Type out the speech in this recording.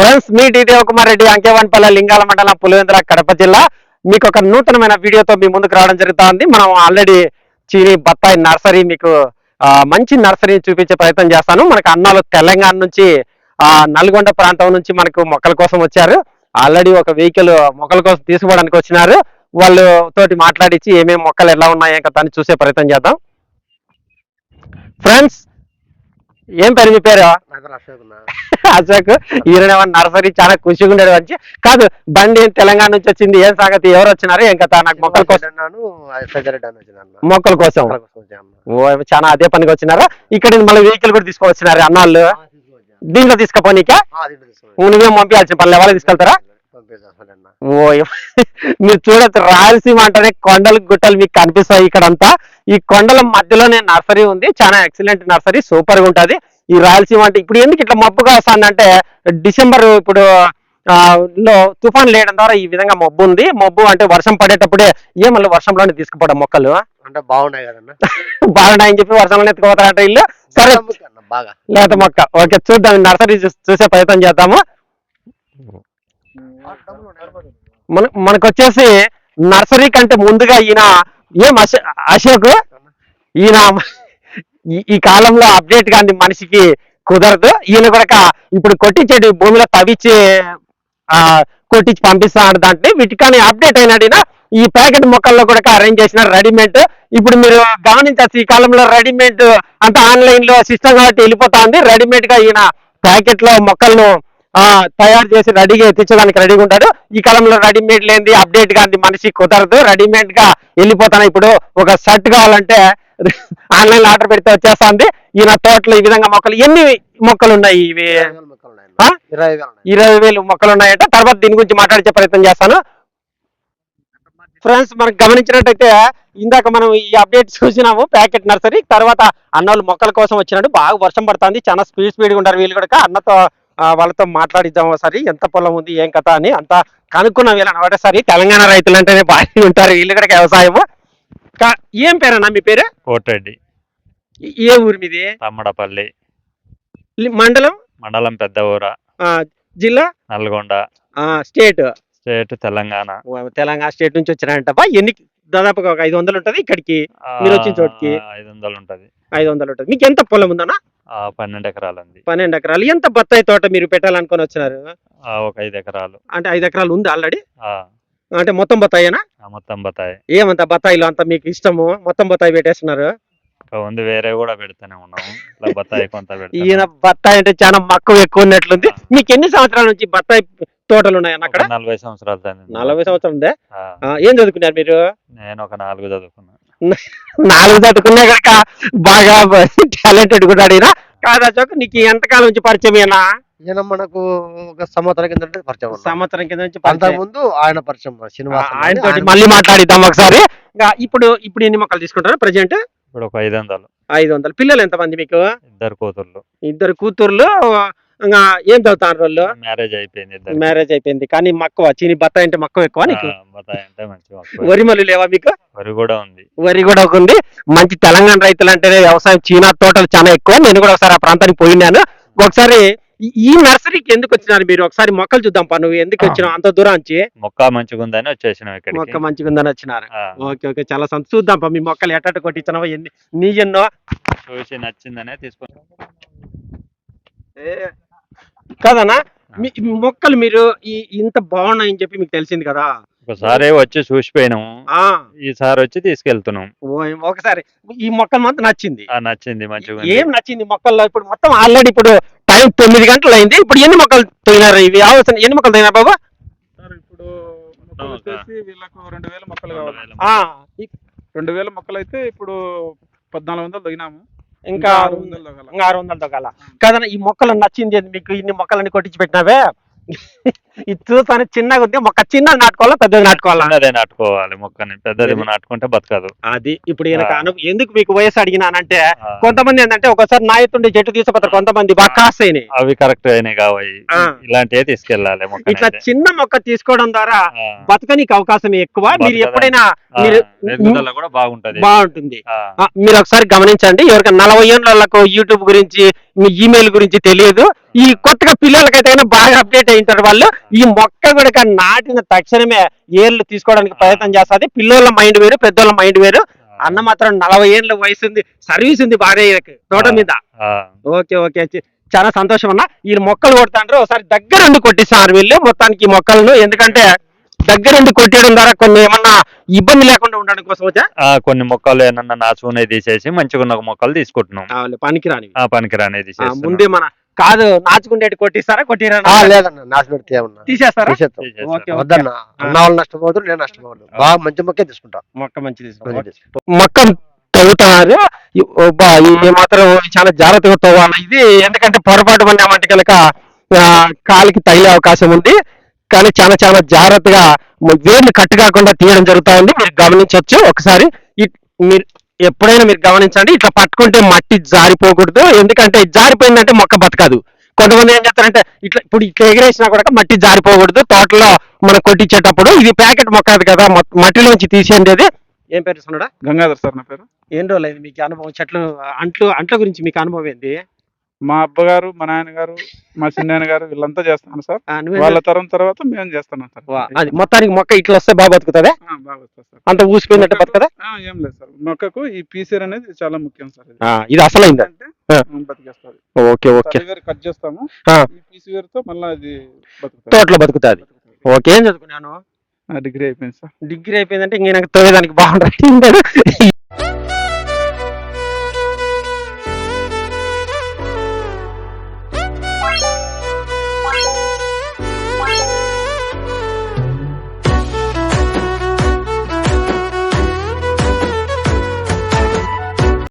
Friends మీ D Kumar Reddy Ankevanpalli Lingala మండలం పులివెందుల కడప జిల్లా. మీకు ఒక నూతనమైన వీడియోతో మీ ముందుకు రావడం జరుగుతుంది. మనం ఆల్రెడీ చీని బత్తాయి నర్సరీ మీకు మంచి నర్సరీని చూపించే ప్రయత్నం చేస్తాను. మనకు అన్నాలు తెలంగాణ నుంచి నల్గొండ ప్రాంతం నుంచి మనకు మొక్కల కోసం వచ్చారు. ఆల్రెడీ ఒక వెహికల్ మొక్కల కోసం తీసుకోవడానికి వచ్చినారు. వాళ్ళు తోటి మాట్లాడించి ఏమేమి మొక్కలు ఎలా ఉన్నాయో ఇంకా అని చూసే ప్రయత్నం చేద్దాం. ఫ్రెండ్స్ ఏం పేరు మీ పేరు? అశోక్ ఈయన నర్సరీ చాలా ఖుషిగా ఉండేది మంచి. కాదు బండి తెలంగాణ నుంచి వచ్చింది ఏం సంగతి ఎవరు వచ్చినారు ఏం కదా నాకు మొక్కల కోసం. మొక్కల కోసం? చాలా అదే పనికి వచ్చినారా? ఇక్కడ మళ్ళీ వెహికల్ కూడా తీసుకొచ్చినారు అన్నాళ్ళు. దీంట్లో తీసుకపోనీకే. నువ్వేం పంపించాల్సిన పనులు ఎవరు తీసుకెళ్తారా. ఓ మీరు చూడొచ్చు రాయలసీమ అంటేనే కొండలు గుట్టలు మీకు కనిపిస్తాయి ఇక్కడంతా. ఈ కొండల మధ్యలోనే నర్సరీ ఉంది చాలా ఎక్సలెంట్ నర్సరీ సూపర్గా ఉంటది. ఈ రాయలసీమ అంటే ఇప్పుడు ఎందుకు ఇట్లా మబ్బుగా వస్తుందంటే డిసెంబర్ ఇప్పుడు లో తుఫాన్ లేయడం ద్వారా ఈ విధంగా మబ్బు ఉంది. మబ్బు అంటే వర్షం పడేటప్పుడే ఏ మళ్ళీ వర్షంలోనే తీసుకుపోవడం మొక్కలు. అంటే బాగున్నాయి కదన్న. బాగున్నాయని చెప్పి వర్షంలోనే ఎత్తుకుపోతారంట ఇల్లు. సరే. బాగా. లేత మొక్క. ఓకే చూద్దాం నర్సరీ చూసే ప్రయత్నం చేద్దాము. మన మనకు వచ్చేసి నర్సరీ కంటే ముందుగా ఈయన ఏం అశోక్? ఈయన ఈ- కాలంలో అప్డేట్ కానీ మనిషికి కుదరదు. ఈయన కూడా ఇప్పుడు కొట్టించేటి భూమిలో తవ్వించి ఆ కొట్టించి పంపిస్తాడు దాంట్లో. వీటికని అప్డేట్ అయినాడిన ఈ ప్యాకెట్ మొక్కల్లో కూడా అరేంజ్ చేసిన రెడీమేడ్. ఇప్పుడు మీరు గమనించచ్చు ఈ కాలంలో రెడీమేడ్ అంత ఆన్లైన్లో సిస్టమ్ కాబట్టి వెళ్ళిపోతా ఉంది రెడీమేడ్గా ఈయన ప్యాకెట్లో మొక్కలను తయారు చేసి రెడీగా తెచ్చేదానికి రెడీగా ఉంటాడు. ఈ కాలంలో రెడీమేడ్ లేనిది అప్డేట్గా మనిషి కుదరదు. రెడీమేడ్గా వెళ్ళిపోతాను. ఇప్పుడు ఒక షర్ట్ కావాలంటే ఆన్లైన్ ఆర్డర్ పెడితే వచ్చేస్తుంది. ఈయన తోటలో ఈ విధంగా మొక్కలు ఎన్ని మొక్కలు ఉన్నాయి ఇవి? ఇరవై వేలు మొక్కలు ఉన్నాయంట. తర్వాత దీని గురించి మాట్లాడే ప్రయత్నం చేస్తాను. ఫ్రెండ్స్ మనం గమనించినట్టయితే ఇందాక మనం ఈ అప్డేట్ చూసినాము ప్యాకెట్ నర్సరీ. తర్వాత అన్నోళ్ళు మొక్కల కోసం వచ్చినట్టు బాగా వర్షం పడుతుంది. చాలా స్పీడ్ స్పీడ్గా ఉంటారు వీళ్ళు కూడా. అన్నతో వాళ్ళతో మాట్లాడిద్దాం ఒకసారి. ఎంత పొలం ఉంది ఏం కథ అని అంతా కనుక్కున్నాం వీళ్ళని ఒకటేసారి తెలంగాణ రైతులు అంటేనే బాగా ఉంటారు. వీళ్ళు కూడా వ్యవసాయము కా- ఏం పేరన్నా మీ పేరు? కోటరెడ్డి. ఏ ఊరి మీది? తమ్మడపల్లి. మండలం? మండలం పెద్ద ఊర. జిల్లా? నల్గొండ. ఆ, state? State Telangana. Telangana state నుంచి వచ్చినారంట ఎన్ని దాదాపుగా ఒక ఐదు వందలు ఉంటది ఇక్కడికి? మీరు వచ్చిన చోటికి? ఐదు వందలు ఉంటది. ఐదు వందలు ఉంటది. మీకు ఎంత పొలం ఉందన్నా? పన్నెండు ఎకరాలు ఉంది పన్నెండు ఎకరాలు. ఎంత బత్తాయి తోట మీరు పెట్టాలనుకొని వచ్చినారు? ఒక ఐదు ఎకరాలు. అంటే ఐదు ఎకరాలు ఉంది ఆల్రెడీ? అంటే మొత్తం బత్తాయినా? మొత్తం బతాయి ఏమంత బత్తాయిలు అంత మీకు ఇష్టము? మొత్తం బత్తాయి పెట్టేస్తున్నారు? ఉంది వేరే కూడా పెడుతూనే ఉన్నాము. బతాయి కొంత ఈయన బత్తాయి అంటే చాలా మక్కువ ఎక్కువ ఉన్నట్లుంది. మీకు ఎన్ని సంవత్సరాల నుంచి బత్తాయి తోటలు ఉన్నాయన్న అక్కడ? నలభై సంవత్సరాలు నలభై సంవత్సరం ఉందే? ఏం చదువుకున్నారు మీరు? నేను ఒక నాలుగు చదువుకున్నా. నాలుగు చదువుకున్నా కనుక బాగా టాలెంటెడ్ కూడా అడిగినా కాదా చోక నీకు ఎంతకాలం నుంచి పరిచయం ఈయన ఈయన మనకు ఒక సంవత్సరం కింద పరిచయం. సంవత్సరం కింద నుంచి ముందు ఆయన పరిచయం శ్రీనివాస్ అన్న. ఆయన తోటి ఆయన- మళ్ళీ మాట్లాడిద్దాం ఒకసారి. ఇంకా ఇప్పుడు ఇప్పుడు ఎన్ని మొక్కలు తీసుకుంటారు ప్రజెంట్? ఇప్పుడు ఒక ఐదు వందలు. ఐదు వందలు. పిల్లలు ఎంతమంది మీకు? ఇద్దరు కూతుర్లు. ఇద్దరు కూతుర్లు. ఏం చదువుతారు వాళ్ళు? మ్యారేజ్ అయిపోయింది మ్యారేజ్ అయిపోయింది. కానీ మక్కువ చీని బత్తాయి అంటే మక్కువ ఎక్కువ నీకు. వరి మళ్ళీ లేవా మీకు? వరి కూడా ఉంది. వరి కూడా ఉంది. మంచి తెలంగాణ రైతులు అంటేనే వ్యవసాయం చీనా తోటలు చాలా ఎక్కువ. నేను కూడా ఒకసారి ఆ ప్రాంతానికి పోయినాను ఒకసారి ఈ- నర్సరీకి ఎందుకు వచ్చినారు మీరు? ఒకసారి మొక్కలు చూద్దాం పా నువ్వు. ఎందుకు వచ్చినావు అంత దూరం నుంచి? మొక్క మంచిగా ఉందని వచ్చేసినాం మొక్క ఇక్కడికి మంచిగా ఉందని వచ్చినారు. Okay okay. చాలా సంత చూద్దాం పా మీ మొక్కలు ఎట్ట కొట్టించినావో ఎన్ని నీ ఎన్నో. చూసి నచ్చిందనే తీసుకున్నాం. కదనా మొక్కలు మీరు ఈ ఇంత బాగున్నాయని చెప్పి మీకు తెలిసింది కదా? ఒకసారి వచ్చి చూసిపోయినాము ఆ. ఈసారి వచ్చి తీసుకెళ్తున్నాం. ఓ- ఒకసారి ఈ మొక్కలు మాత్రం నచ్చింది. ఆ నచ్చింది మంచిగా ఉంది. ఏం నచ్చింది మొక్కల్లో? ఇప్పుడు మొత్తం ఆల్రెడీ ఇప్పుడు టైం తొమ్మిది గంటలు అయింది. ఇప్పుడు ఎన్ని మొక్కలు తోయినారు? ఇవి అవసరం ఎన్ని మొక్కలు తోయినారు బాబా? సార్ ఇప్పుడు రెండు వేల మొక్కలు రెండు కావాలి. రెండు వేల మొక్కలు అయితే ఇప్పుడు పద్నాలుగు వందలు తగినాము ఇంకా ఆరు వందలు తగల ఇంకా ఆరు వందలు దొకాల కదనా ఈ మొక్కలు నచ్చింది మీకు ఇన్ని మొక్కలన్నీ కొట్టించి పెట్టినావే? ఇది చూస్తాను చిన్నగా ఉంది. మొక్క చిన్నది నాటుకోవాలా పెద్దది నాటుకోవాలా? చిన్నదే నాటుకోవాలి మొక్కని. పెద్దది నాటుకుంటే బతకదు. అది ఇప్పుడు. అను ఎందుకు మీకు వయసు అడిగినానంటే కొంతమంది ఏంటంటే ఒకసారి నాయతుండే చెట్టు తీసుకుపోతారు. కొంతమంది బాగా కాస్తాయి అవి కరెక్ట్ అయినాయి కావాలి. ఇలాంటివే తీసుకెళ్ళాలి ఇట్లా చిన్న మొక్క తీసుకోవడం ద్వారా బతకనికి అవకాశం ఎక్కువ. మీరు. ఎప్పుడైనా మీరు కూడా బాగుంటది. మీరు ఒకసారి గమనించండి. ఎవరికైనా నలభై ఏళ్ళకు యూట్యూబ్ గురించి మీ ఈమెయిల్ గురించి తెలియదు. ఈ కొత్తగా పిల్లలకైతే బాగా అప్డేట్ అయి ఉంటారు వాళ్ళు. ఈ మొక్క కూడా నాటిన తక్షణమే ఏర్లు తీసుకోవడానికి ప్రయత్నం చేస్తుంది. పిల్లోళ్ళ మైండ్ వేరు పెద్దోళ్ళ మైండ్ వేరు. అన్న మాత్రం నలభై ఏళ్ళ వయసు ఉంది సర్వీస్ ఉంది భార్యకి తోట మీద. Okay okay. చాలా సంతోషం అన్న. ఈ మొక్కలు కొడతాండ్రు ఒకసారి దగ్గరుండి కొట్టిస్తారు వీళ్ళు మొత్తానికి ఈ మొక్కలను. ఎందుకంటే దగ్గరుండి కొట్టేయడం ద్వారా కొన్ని ఏమన్నా ఇబ్బంది లేకుండా ఉండడం కోసం కొన్ని మొక్కలు ఏమన్నా నాచుకునే తీసేసి మంచిగా ఉన్న మొక్కలు తీసుకుంటున్నాం. పనికిరాని ఆ పనికిరానే తీసేస్తున్నాం. ముందే మన కాదు నాచుకుండేటి కొట్టిస్తారా? కొట్టిరా ఆ, లేదన్న నాశనం పెడితే ఏమన్నా? తీసేస్తారా. వద్దన్న అన్న వాళ్ళు నష్టపోతారు నేను నష్టపోను బాగా మంచి మొక్కే తీసుకుంటా. మొక్క తీసుకుంటా. మొక్క తవ్వుతున్నారు ఈ- మాత్రం చాలా జాగ్రత్తగా తవ్వాలి ఇది? ఎందుకంటే పొరపాటు పడినామంటే కనుక ఆ, కాలికి తగిలే అవకాశం ఉంది. కానీ చాలా చాలా జాగ్రత్తగా వేలు కట్టు కాకుండా తీయడం జరుగుతా ఉంది. మీరు గమనించవచ్చు ఒకసారి ఇ- మీరు ఎప్పుడైనా మీరు గమనించండి ఇట్లా పట్టుకుంటే మట్టి జారిపోకూడదు. ఎందుకంటే జారిపోయిందంటే మొక్క బతకదు. కొంతమంది ఏం చేస్తారంటే ఇట్లా ఇప్పుడు ఇట్లా ఎగిరేసినా కూడా మట్టి జారిపోకూడదు. తోటలో మనం కొట్టించేటప్పుడు ఇది ప్యాకెట్ మొక్క అది కదా మట్టిలోంచి తీసేయండి అది. ఏం పేరు సొన్నడా గంగాధర్ సార్ నా పేరు. రోజులు అయింది? మీకు అనుభవం చెట్లు అంట్లు అంట్ల గురించి మీకు అనుభవం ఏంది? మా అబ్బగారు మా నాన్నగారు మా చిన్నాయన గారు వీళ్ళంతా చేస్తాను సార్. వాళ్ళ తరం తర్వాత మేము చేస్తున్నాం సార్. అది మొత్తానికి మొక్క ఇట్లా వస్తే బాగా బతుకుతుందా? ఆ, బాగా వస్తుంది సార్. అంత ఊసిపోయినట్టు బతుకదా ఆ, ఏం లేదు సార్. మొక్కకు ఈ పీసీర్ అనేది చాలా ముఖ్యం సార్ ఇది. ఇది అసలైంది? అంటే ఆ. Okay okay. కట్ చేస్తాము. ఆ. ఈ పీసీఆర్తో మళ్ళీ అది బతుకుతుంది. తోటలో బతుకుతుంది. ఓకే ఏం చదువుకున్నాను? డిగ్రీ అయిపోయింది సార్. డిగ్రీ అయిపోయిందంటే ఇంక నాకు తోయడానికి బాగుంటుంది